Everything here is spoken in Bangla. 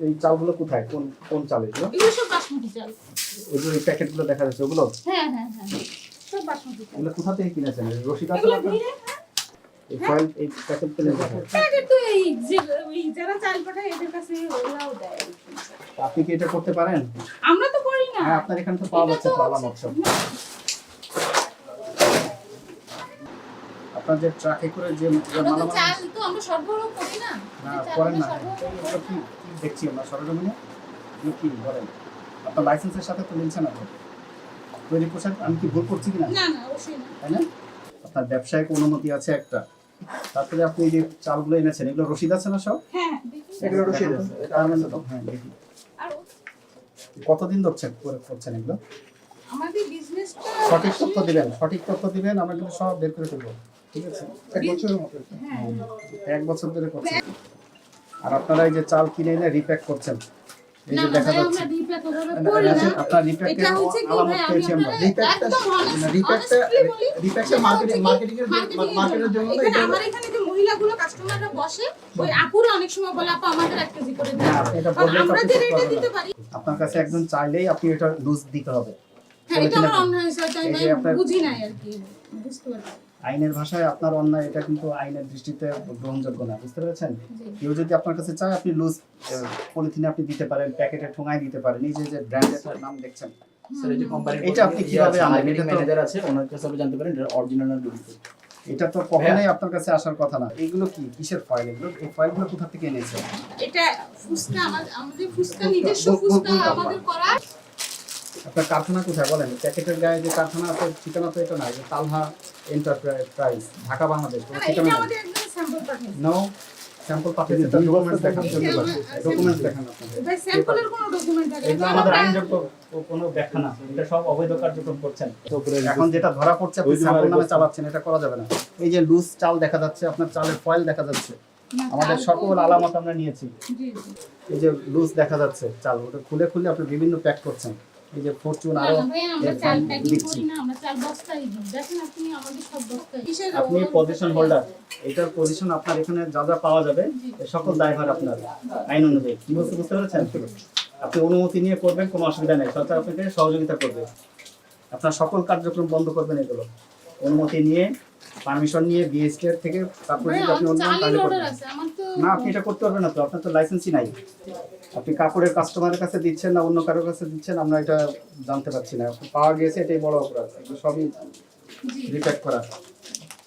এই চালগুলো কোথায়? কোন কোন চাল এগুলো? এগুলো সব বাসমতি চাল। এই প্যাকেটগুলো দেখা যাচ্ছে ওগুলো? হ্যাঁ হ্যাঁ হ্যাঁ সব বাসমতি চাল। এগুলো কোথা থেকে কিনেছেন? রশিদ আছে আপনার? এই ফয়েল এই প্যাকেট পেলেন? প্যাকেট তো এই যে যারা চাল পাঠায় এদের কাছে দেয় আপনি কি এটা করতে পারেন? আমরা তো করি না। হ্যাঁ আপনার এখানে তো পাওয়া যাচ্ছে তো- তো অপশন ট্রাকে করে যে মালামাল চাল তো আমরা সরবরাহ করি না। না করেন না। এগুলো কি? দেখছি আমরা সরজমিনে এগুলো কি বলেন? আপনার লাইসেন্সের সাথে তো মিলছে না তৈরি পোশাক আমি কি ভুল করছি কিনা? না না অবশ্যই না। তাই না? আপনার ব্যবসায়িক অনুমতি আছে একটা। তারপরে আপনি যে চালগুলো এনেছেন এগুলো রসিদ আছে না সব? হ্যাঁ দেখি। এগুলো রসিদ আছে। তার মানে তো। হ্যাঁ দেখি। আর কতদিন ধরছে করে করছেন এগুলো? আমাদের বিজনেসটা সঠিক তথ্য দিবেন সঠিক তথ্য দিবেন আমরা কিন্তু সব বের করে ফেলব ঠিক আছে? এক বছরের মতো এক বছর ধরে করছেন আর আপনারা এই যে চাল কিনে এনে রিপ্যাক করছেন এই যে দেখা যাচ্ছে। আপনার এটা হচ্ছে কি আলামত পেয়েছি আমরা। রিপ্যাকটা রিপ্যাকটা রিপ্যাকটা মার্কেটিং মার্কেটিং এর marketing এর মার্কেটের জন্য এটা আমার এখানে যে মহিলাগুলো কাস্টমাররা বসে ওই আপুরা অনেক সময় বলে আপা আমাদের এক কেজি করে দিন। আপনি এটা কারণ আমরা যে রেটে দিতে পারি। আপনার কাছে একজন চাইলেই আপনি এটা লুজ দিতে হবে। হ্যাঁ এটা আমার আমি বুঝি নাই আর কি বুঝতে পারি আইনের ভাষায় আপনার অন্যায় এটা কিন্তু আইনের দৃষ্টিতে গ্রহণযোগ্য না বুঝতে পেরেছেন? কেউ যদি আপনার কাছে চায় আপনি লুজ পলিথিনে আপনি দিতে পারেন প্যাকেটে ঠোঙায় দিতে পারেন এই যে যে ব্র্যান্ডের নাম দেখছেন। এটা আপনি কীভাবে আনলেন? ম্যানেজার আছে ওনার কাছে আপনি জানতে পারেন এটা অরিজিনাল না ডুপ্লিকেট এটা তো কখনোই আপনার কাছে আসার কথা না। এইগুলো কি? কিসের ফয়েল এগুলো? এই ফয়েলগুলো কোথা থেকে এনেছেন? এটা ফুসকা আমাদের আমাদের ফুসকা নিজস্ব ফুসকা আমাদের করা আপনার কারখানা কোথায় বলেন? প্যাকেটের গায়ে যে কারখানা আছে ঠিকানা তো এটা নাই যে তালহা এন্টারপ্রাইজ ঢাকা বাংলাদেশ কোনো ঠিকানা এটা নেই। আমাদের একদম স্যাম্পল পাঠিয়েছে নো স্যাম্পল পাঠিয়েছে ডকুমেন্টস দেখান ডকুমেন্টস দেখান আপনাদের ভাই স্যাম্পলের কোনো ডকুমেন্ট থাকে এগুলো আমাদের আইনযোগ্য ও- কোনো ব্যাখ্যা না। এটা সব অবৈধ কার্যক্রম করছেন। এখন যেটা ধরা পড়ছে আপনি স্যাম্পল নামে চালাচ্ছেন এটা করা যাবে না। এই যে লুজ চাল দেখা যাচ্ছে আপনার চালের ফয়েল দেখা যাচ্ছে। আমাদের সকল আলামত আমরা নিয়েছি। এই যে লুজ দেখা যাচ্ছে চাল ওটা খুলে খুলে আপনি বিভিন্ন প্যাক করছেন। এই যে ফরচুন আরও আমরা এর চাল ফল প্যাকিং দিচ্ছি। করি না, আমরা চাল বস্তায় দিই। দেখেন আপনি আমাদের সব বস্তায়। আপনি পজিশন হোল্ডার এটার পজিশন আপনার এখানে যা যা পাওয়া যাবে সকল দায়ভার আপনার। আইন অনুযায়ী। কি বলতে বুঝতে পেরেছেন? আপনি অনুমতি নিয়ে করবেন কোনো অসুবিধা নেই। সরকার আপনাকে সহযোগিতা করবে। আপনার সকল কার্যক্রম বন্ধ করবেন এগুলো। অনুমতি নিয়ে পারমিশন নিয়ে বিএসটি থেকে তারপরে যদি আপনি অন্য কাজে তো- না আপনি এটা করতে পারবেন না তো আপনার তো লাইসেন্সই নাই। আপনি কাপড়ের কাস্টমারের কাছে দিচ্ছেন না অন্য কারোর কাছে দিচ্ছেন আমরা এটা জানতে পারছি না। পাওয়া গিয়েছে এটাই বড় অপরাধ। সবই রিপ্যাক্ট রিপ্যাক করা।